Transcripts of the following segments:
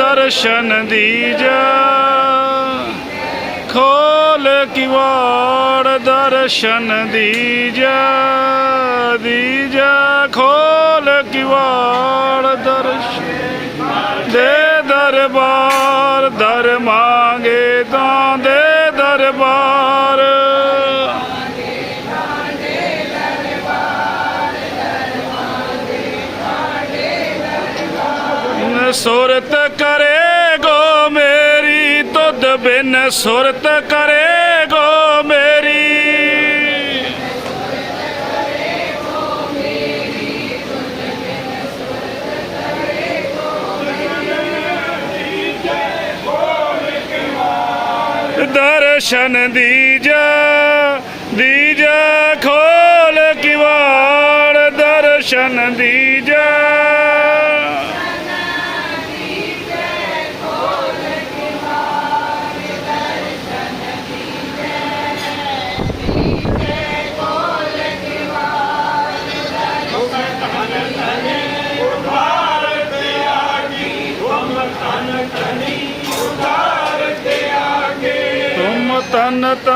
ਦਰਸ਼ਨ ਦੀਜਾ ਖੋਲ ਕਿਵਾੜ ਦਰਸ਼ਨ ਦੀਜਾ ਦੀਜਾ ਖੋਲ ਕਿਵਾੜ ਦਰਸ਼ਨ ਦੇ ਦਰਬਾਰ, ਦਰ ਮੰਗੇ ਤਾਂ ਦੇ ਦਰਬਾਰ। ਸੋ ਸੁਰਤ ਕਰੇ ਗੋ ਮੇਰੀ। ਦਰਸ਼ਨ ਦੀਜਾ ਦੀਜਾ ਖੋਲ ਕਿਵਾੜ ਦਰਸ਼ਨ ਦੀ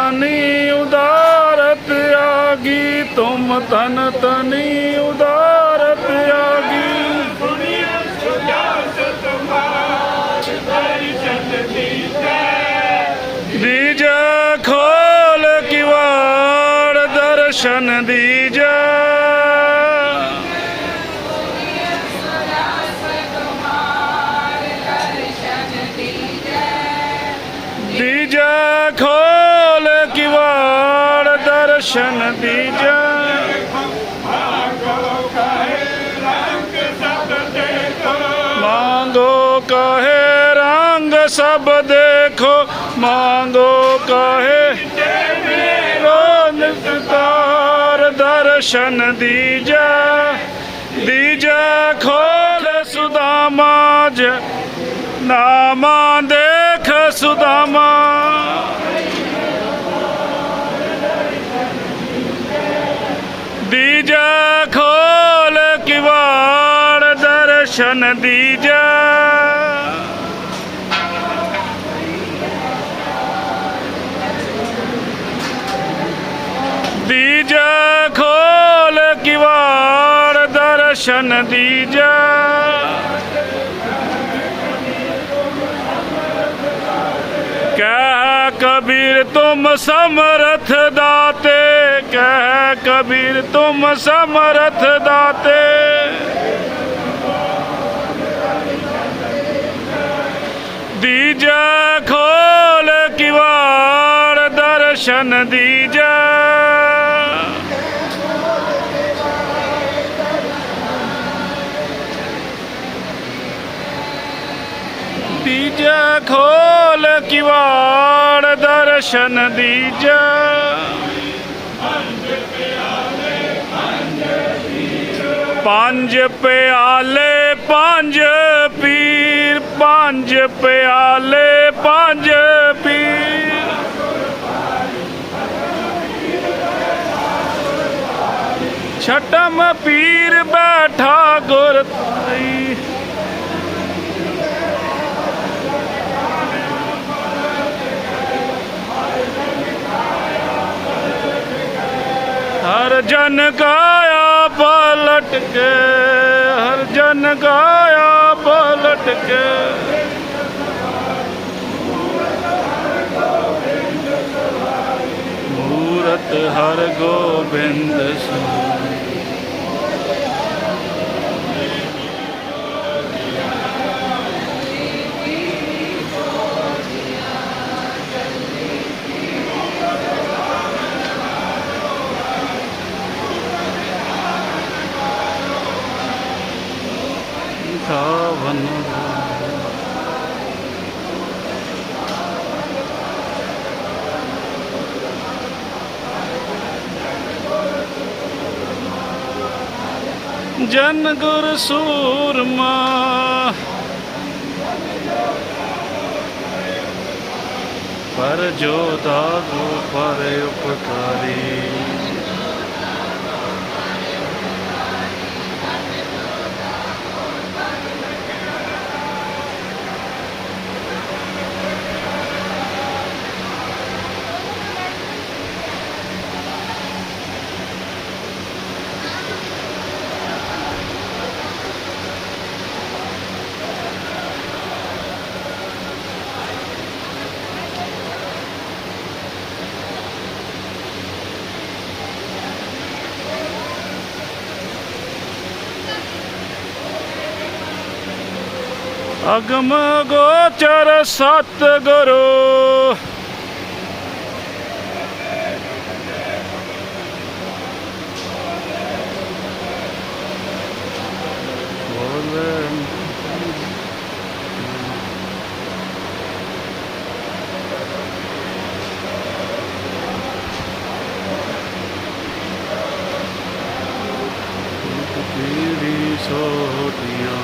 ਤਨੀ ਉਦਾਰਤ ਆਗੀ ਤੁਮ ਤਨ ਤਨੀ ਉਦਾਰ ਦਰਸ਼ਨ ਦੀਜਾ। ਮੰਗੋ ਕਹੇ ਰੰਗ ਸਭ ਦੇਖੋ, ਮੰਗੋ ਕਹੇ ਨਿਸਤਾਰ ਦਰਸ਼ਨ ਦੀਜਾ। ਦੀਜਾ ਖੋਲ ਸੁਦਾਮਾ ਜ ਨਾਮਾ ਦੇਖ ਸੁਦਾਮਾ ਦੀਜਾ ਖੋਲ ਕਿਵਾੜ ਦਰਸ਼ਨ ਦੀਜਾ ਦੀਜਾ ਖੋਲ ਕਿਵਾੜ ਦਰਸ਼ਨ ਦੀਜਾ ਕਹਿ ਕਬੀਰ ਤੁਮ ਸਮਰਥ ਦਾਤੇ ਕਹਿ ਕਬੀਰ ਤੁਮ ਸਮਰਥ ਦਾਤੇ ਦੀਜਾ ਖੋਲ ਕਿਵਾੜ ਦਰਸ਼ਨ ਦੀਜਾ ਦੀਜਾ ਖੋਲ ਕਿਵਾੜ ਦਰਸ਼ਨ ਦੀਜਾ ਪੰਜ ਪਿਆਲੇ ਪੰਜ ਪੀਰ ਪੰਜ ਪਿਆਲੇ ਪੰਜ ਪੀਰ ਛਟਮ ਪੀਰ ਬੈਠਾ ਗੁਰ ਤਾਈ ਹਰ ਜਨ ਗਾਇਆ ਪਲਟ ਕੇ ਹਰ ਜਨ ਗਾਇਆ ਪਲਟ ਕੇ। ਮੂਰਤ ਹਰ ਗੋਬਿੰਦ ਸੁ ਸਾਵਨ ਜਨ ਗੁਰ ਸੂਰਮਾ ਪਰ ਜੋ ਦਾਗੋ ਪਰ ਉਪਕਾਰੀ अगम गोचर सत गुरु सोटिया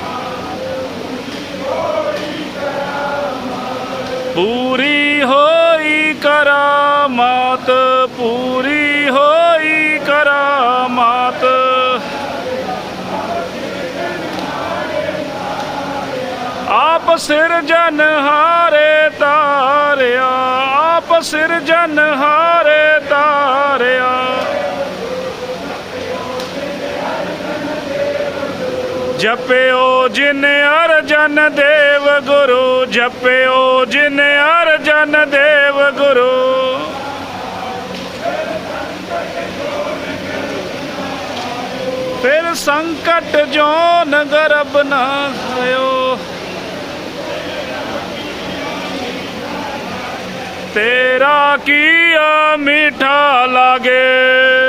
ਪੂਰੀ ਹੋਈ ਕਰਾਮਾਤ ਪੂਰੀ ਹੋਈ ਕਰਾਮਾਤ। ਆਪ ਸਿਰਜਨ ਹਾਰੇ ਤਾਰਿਆ ਆਪ ਸਿਰਜਨ ਹਾਰੇ ਤਾਰਿਆ। ਜਪਿਓ ਜਿਨ ਅਰਜਨ ਦੇਵ ਗੁਰੂ, ਜਪਿਓ ਜਿਨ ਅਰਜਨ ਦੇਵ ਗੁਰੂ। ਫਿਰ ਸੰਕਟ ਜੋਨ ਗਰਬ ਨਾ ਥਇਓ ਤੇਰਾ ਕੀਆ ਮਿੱਠਾ ਲਾਗੇ।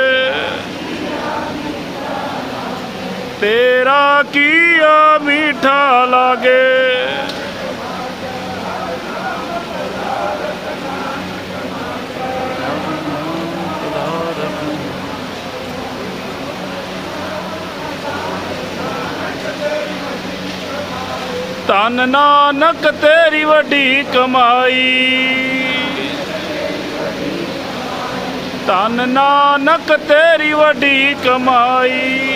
ਤੇਰਾ ਕੀਆ ਮਿੱਠਾ ਲਾਗੇ? ਤਨ ਨਾਨਕ ਤੇਰੀ ਵੱਡੀ ਕਮਾਈ। ਤਨ ਨਾਨਕ ਤੇਰੀ ਵੱਡੀ ਕਮਾਈ।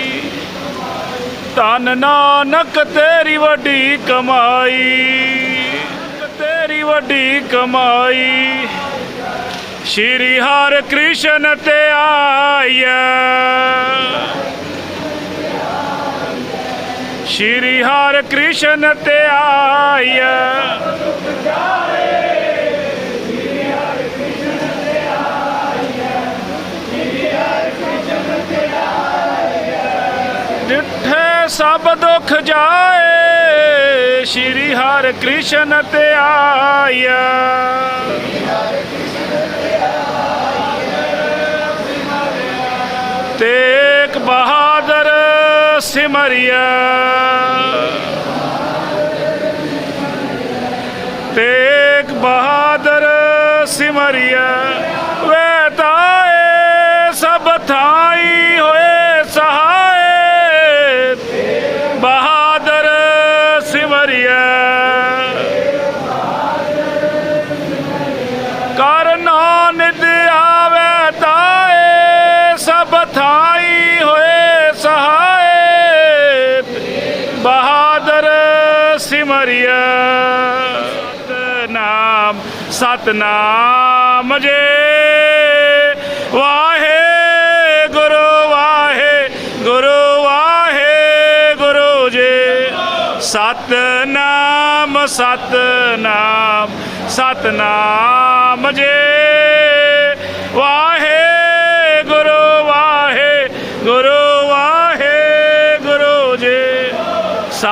ਤਨ ਨਾਨਕ ਤੇਰੀ ਵੱਡੀ ਕਮਾਈ। ਤੇਰੀ ਵੱਡੀ ਕਮਾਈ। ਸ਼੍ਰੀ ਹਰਿ ਕ੍ਰਿਸ਼ਨ ਤੇ ਆਇਆ ਸ਼੍ਰੀ ਹਰਿ ਕ੍ਰਿਸ਼ਨ ਤੇ ਆਇਆ ਸਭ ਦੁੱਖ ਜਾਏ। ਸ਼੍ਰੀ ਹਰਿ ਕ੍ਰਿਸ਼ਨ ਤੇ ਆਇਆ। ਤੇਗ ਬਹਾਦਰ ਸਿਮਰਿਆ। ਤੇਗ ਬਹਾਦਰ ਸਿਮਰਿਆ। ਵੇ ਤਾਏ ਸਭ ਥਾਈ ਬਹਾਦਰ ਸਿਮਰਿਆ ਸਤਨਾਮ ਸਤਨਾਮ ਜੇ। ਵਾਹੇ ਗੁਰੂ ਵਾਹੇ ਗੁਰੂ ਵਾਹੇ ਗੁਰੂ ਜੇ। ਸਤਨਾਮ ਸਤਨਾਮ ਸਤਨਾਮ ਜੇ।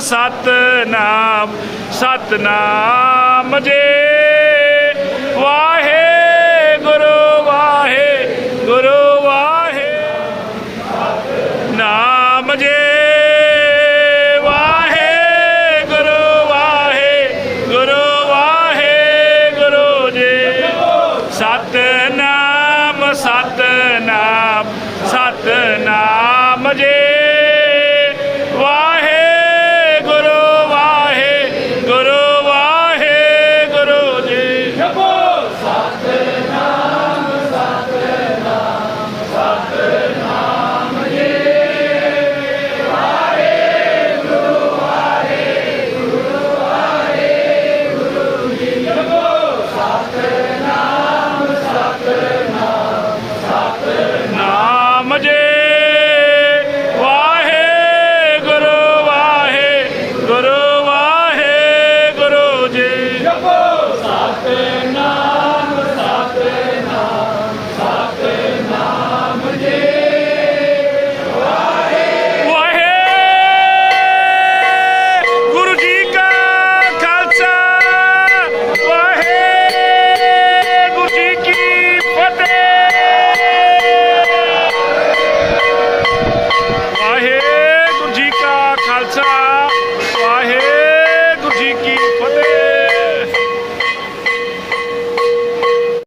ਸਤਨਾਮ ਸਤਨਾਮ ਜੇ।